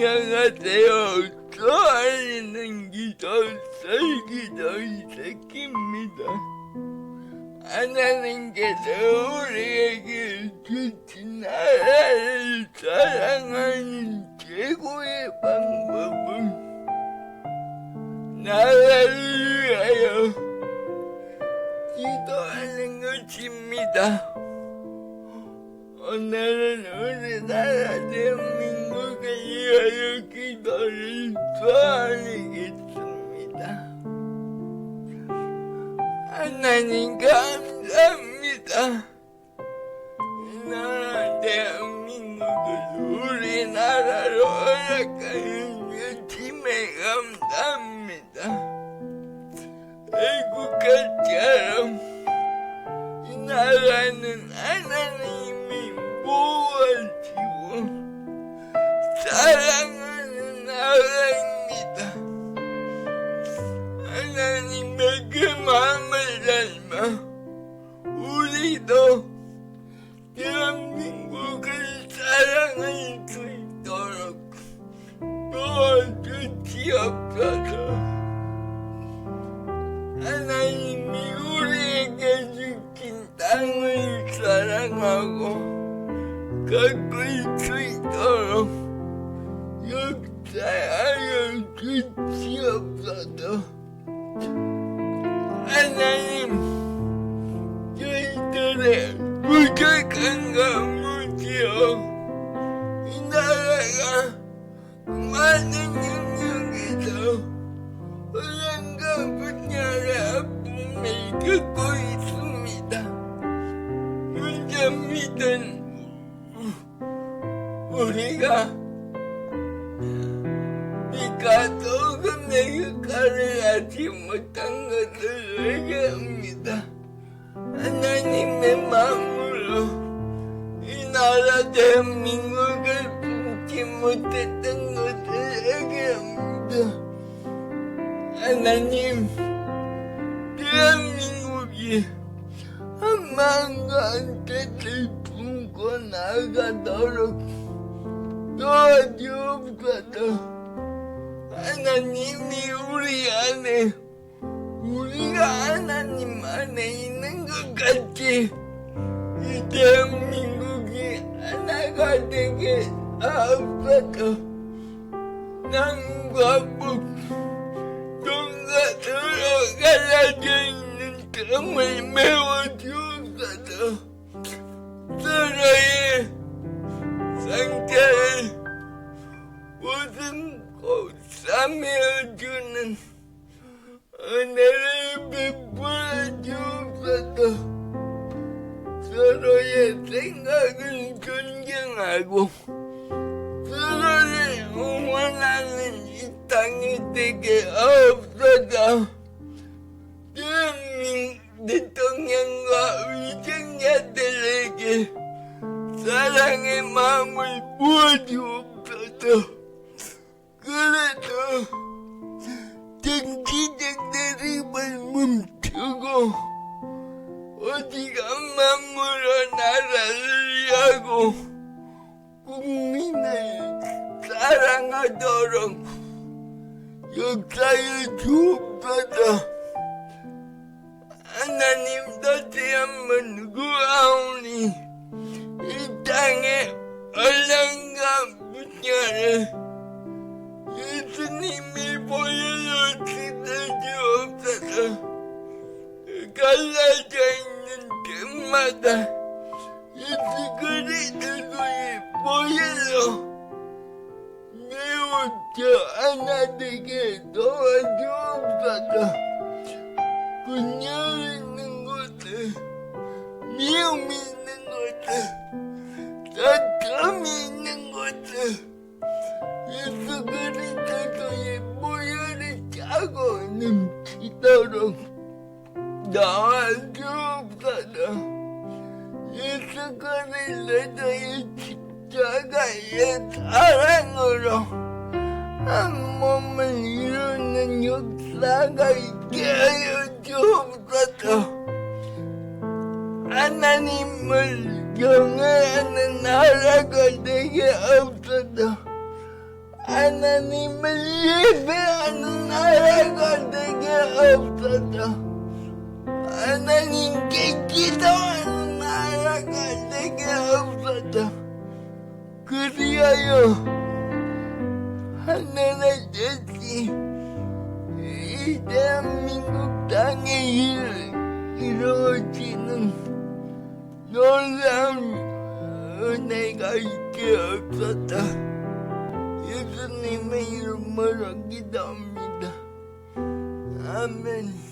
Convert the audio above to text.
안녕하세요. 좋아하는 기도 설기도 이새끼입니다. 하나님께서 우리에게 주신 나라를 사랑하는 최고의 방법은 나라를 위하여 기도하는 것입니다. 오늘은 우리나라 대한민 위하여 기도를 도와드리겠습니다. 하나님 감사합니다. 이 나라 대한민국을 우리나라로 허락하는 주님에 감사합니다. 애국가 처럼 사랑하고 가꿀 수 있도록 역사하여 주시옵소서 하나님 저희들의 부족한 가무지요 이 나라가 많은 영역에서 언론과 분야의 아픔을 겪고 문제입니다. 우리가 네가 조금의 역할을 하지 못한 것을 회개합니다. 하나님의 마음으로 이 나라 대한민국을 품지 못했던 것을 회개합니다. 하나님, 대한민국이 한 마음과 한 뜻을 품고 나아가도록 도와 웃음고 싸매어주는 은혜를 베풀어 주옵소서. 서로의 생각을 존경하고 서로를 응원하는 이 땅이 되게 없어서 대한민국 대통령과 위정자들에게 사랑의 마음을 부어주옵소서 그래도 정치적 대립을 멈추고 어디가 마음으로 나라를 위하고 국민을 사랑하도록 역사에 주옵소서 하나님 다시 한번 구하오니 갈라져 있는 틈마다 예수 그리스도의 보혈로 매우 저 하나 되게 도와주옵소서. 분열 있는 곳에 미움 있는 곳에 다툼이 있는 곳에 예수 그리스도의 보혈이 짜고 넘치도록 나와주옵소서 예수 그리스도 의 십자가의 사랑으로 한 몸을 이루는 역사가 있게 하여 주옵소서. 하나님을 경외하는 나라가 되게 없어서. 하나님을 예배하는 나라가 되게 없어서 하나님께 기도하는 나라가 되게 없어서 그리하여 하늘의 뜻이 이 대한민국 땅에 일, 이루어지는 놀라운 은혜가 있게 없었다. 예수님의 이름으로 기도합니다. 아멘.